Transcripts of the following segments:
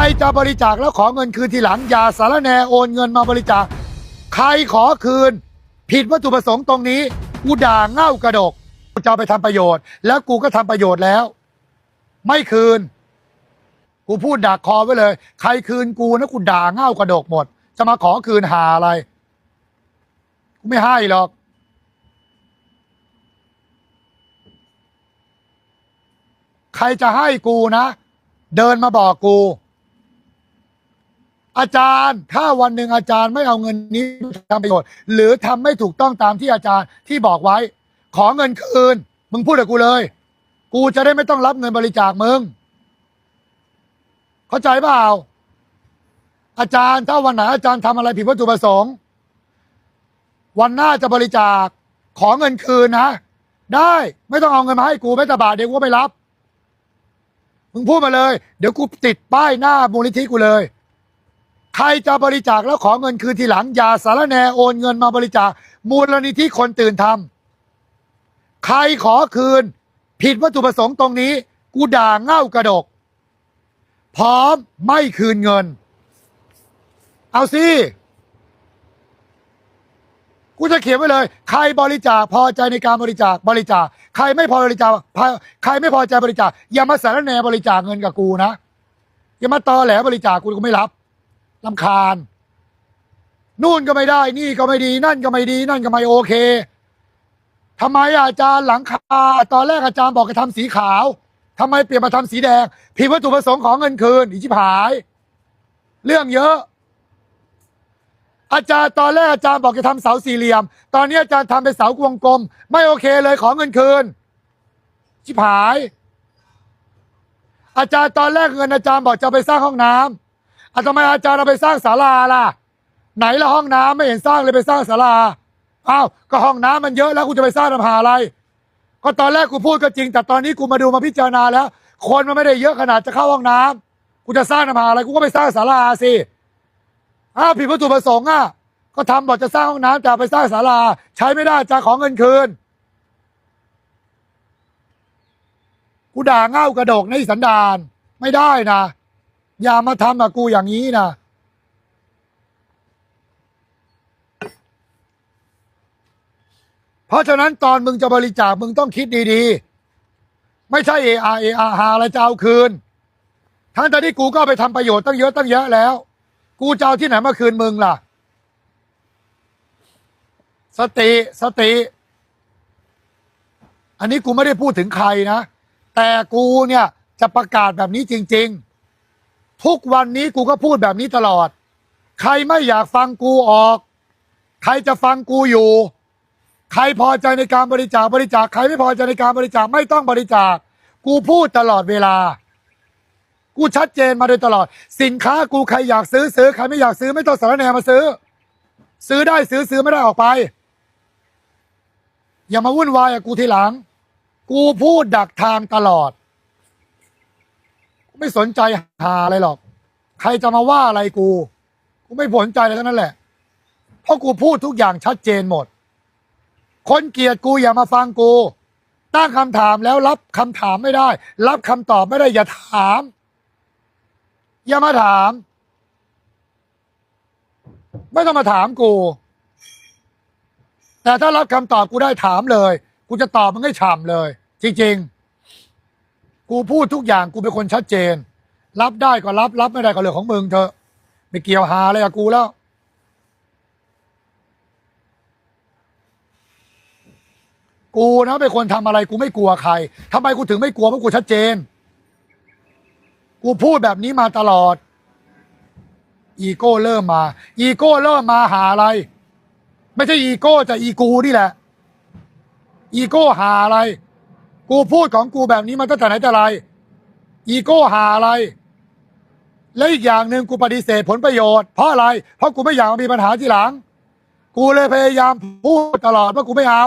รจะบริจาคแล้วขอเงินคืนทีหลังอย่าสารแนโอนเงินมาบริจาค ใครขอคืน ผิดวัตถุประสงค์ตรงนี้กูด่าเง่ากระดกกูจะไปทำประโยชน์ แล้วกูก็ทำประโยชน์แล้ว ไม่คืน กูพูดดักคอไว้เลย ใครคืนกูนะกูด่าเง่ากระดกหมด จะมาขอคืนหาอะไรกูไม่ให้หรอกใครจะให้กูนะ เดินมาบอกกู อาจารย์ถ้าวันหนึ่งอาจารย์ไม่เอาเงินนี้ทำประโยชน์ หรือทำไม่ถูกต้องตามที่อาจารย์ที่บอกไว้ ขอเงินคืน มึงพูดกับกูเลย กูจะได้ไม่ต้องรับเงินบริจาคมึง เข้าใจเปล่าอาจารย์ถ้าวันไหนอาจารย์ทำอะไรผิดวัตถุประสงค์ วันหน้าจะบริจาคขอเงินคืนนะได้ไม่ต้องเอาเงินมาให้กูไม่แต่บาทเดียวกูก็ไม่รับ มึงพูดมาเลย เดี๋ยวกูติดป้ายหน้ามูลนิธิกูเลย ใครจะบริจาคแล้วขอเงินคืนทีหลังอย่าสารแนโอนเงินมาบริจาคมูลนิธิคนตื่นทำใครขอคืน ผิดวัตถุประสงค์ตรงนี้ กูด่าเง่ากระดก พร้อมไม่คืนเงิน เอาสิกูจะเขียนไว้เลย ใครบริจาคพอใจในการบริจาคบริจาคใครไม่พอบริจาคใครไม่พอใจบริจาคอย่ามาสารแนบริจาคเงินกับกูนะอย่ามาตอแหลบริจาคกูกูไม่รับ ลำคาญ นู่นก็ไม่ได้ นี่ก็ไม่ดี นั่นก็ไม่ดี นั่นก็ไม่โอเคทำไมอาจารย์หลังคาตอนแรกอาจารย์บอกจะทำสีขาวทำไมเปลี่ยนมาทำสีแดง ผิดวัตถุประสงค์ของเงินคืนอีชิบหาย เรื่องเยอะ อาจารย์ตอนแรกอาจารย์บอกจะทำเสาสี่เหลี่ยม ตอนนี้อาจารย์ทำเป็นเสาวงกลม ไม่โอเคเลยของเงินคืนชิบหาย อาจารย์ตอนแรกเงินอาจารย์บอกจะไปสร้างห้องน้ำ อาทำไมอาจารย์เอาไปสร้างศาลาล่ะ ไหนละห้องน้ำไม่เห็นสร้างเลยไปสร้างศาลาอ้าวก็ห้องน้ำมันเยอะแล้วกูจะไปสร้างทำหาอะไร ก็ตอนแรกกูพูดก็จริง แต่ตอนนี้กูมาดูมาพิจารณาแล้ว คนมันไม่ได้เยอะขนาดจะเข้าห้องน้ำกูจะสร้างทำหาอะไรกูก็ไปสร้างศาลาสิอ้าวผิดวัตถุประสงค์อะก็ทำบอกจะสร้างห้องน้ำแต่ไปสร้างศาลา ใช้ไม่ได้จะขอเงินคืนกูด่าเง่ากระดกในสันดานไม่ได้นะ อย่ามาทำกับกูอย่างนี้นะเพราะฉะนั้นตอนมึงจะบริจาคมึงต้องคิดดีๆ ไม่ใช่เออาเออาหาอะไรจะเอาคืน ทั้งแต่ที่กูก็ไปทำประโยชน์ตั้งเยอะตั้งเยอะแล้ว กูจะเอาที่ไหนมาคืนมึงล่ะ สติสติ อันนี้กูไม่ได้พูดถึงใครนะ แต่กูเนี่ยจะประกาศแบบนี้จริง ๆ ทุกวันนี้กูก็พูดแบบนี้ตลอด ใครไม่อยากฟังกูออก ใครจะฟังกูอยู่ ใครพอใจในการบริจาคบริจาคใครไม่พอใจในการบริจาคไม่ต้องบริจาค กูพูดตลอดเวลา กูชัดเจนมาโดยตลอด สินค้ากูใครอยากซื้อซื้อใครไม่อยากซื้อไม่ต้องสารแนมาซื้อ ซื้อได้ซื้อซื้อไม่ได้ออกไป อย่ามาวุ่นวายกับกูทีหลัง กูพูดดักทางตลอด ไม่สนใจหาอะไรหรอก ใครจะมาว่าอะไรกู กูไม่สนใจเลยทั้งนั้นแหละ เพราะกูพูดทุกอย่างชัดเจนหมด คนเกลียดกูอย่ามาฟังกูตั้งคำถามแล้วรับคำถามไม่ได้ รับคำตอบไม่ได้ อย่าถาม อย่ามาถาม ไม่ต้องมาถามกู แต่ถ้ารับคำตอบกูได้ถามเลย กูจะตอบมันให้ฉ่ำเลย จริง ๆ กูพูดทุกอย่างกูเป็นคนชัดเจน รับได้ก็รับ รับไม่ได้ก็เรื่องของมึงเถอะไม่เกี่ยวหาอะไรกับกูแล้ว กูนะเป็นคนทำอะไรกูไม่กลัวใครทำไมกูถึงไม่กลัวเพราะกูชัดเจน กูพูดแบบนี้มาตลอด อีโก้เริ่มมา อีโก้เริ่มมาหาอะไร ไม่ใช่อีโก้จะอีกูนี่แหละ อีโก้หาอะไร กูพูดของกูแบบนี้มาตั้งแต่ไหนแต่ไร อีโก้หาอะไร และอีกอย่างหนึ่งกูปฏิเสธผลประโยชน์เพราะอะไร เพราะกูไม่อยากมีปัญหาทีหลัง กูเลยพยายามพูดตลอดว่ากูไม่เอา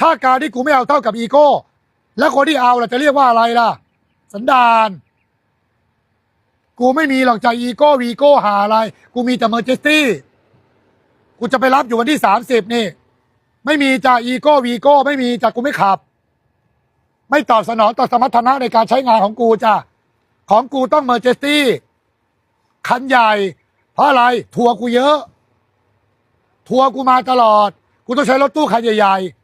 ถ้าการที่กูไม่เอาเท่ากับอีโก้ แล้วคนที่เอาล่ะจะเรียกว่าอะไรล่ะ สันดาน กูไม่มีหรอกใจอีโก้วีโก้หาอะไร กูมีแต่เมอร์เจสตี้กูจะไปรับอยู่วันที่สามสิบนี่ ไม่มีจากอีโก้วีโก้ไม่มีจากกูไม่ขับ ไม่ตอบสนองต่อสมรรถนะในการใช้งานของกูจ้ะของกูต้องเมอร์เจสตี้คันใหญ่ เพราะอะไร ทัวร์กูเยอะ ทัวร์กูมาตลอด กูต้องใช้รถตู้คันใหญ่ๆ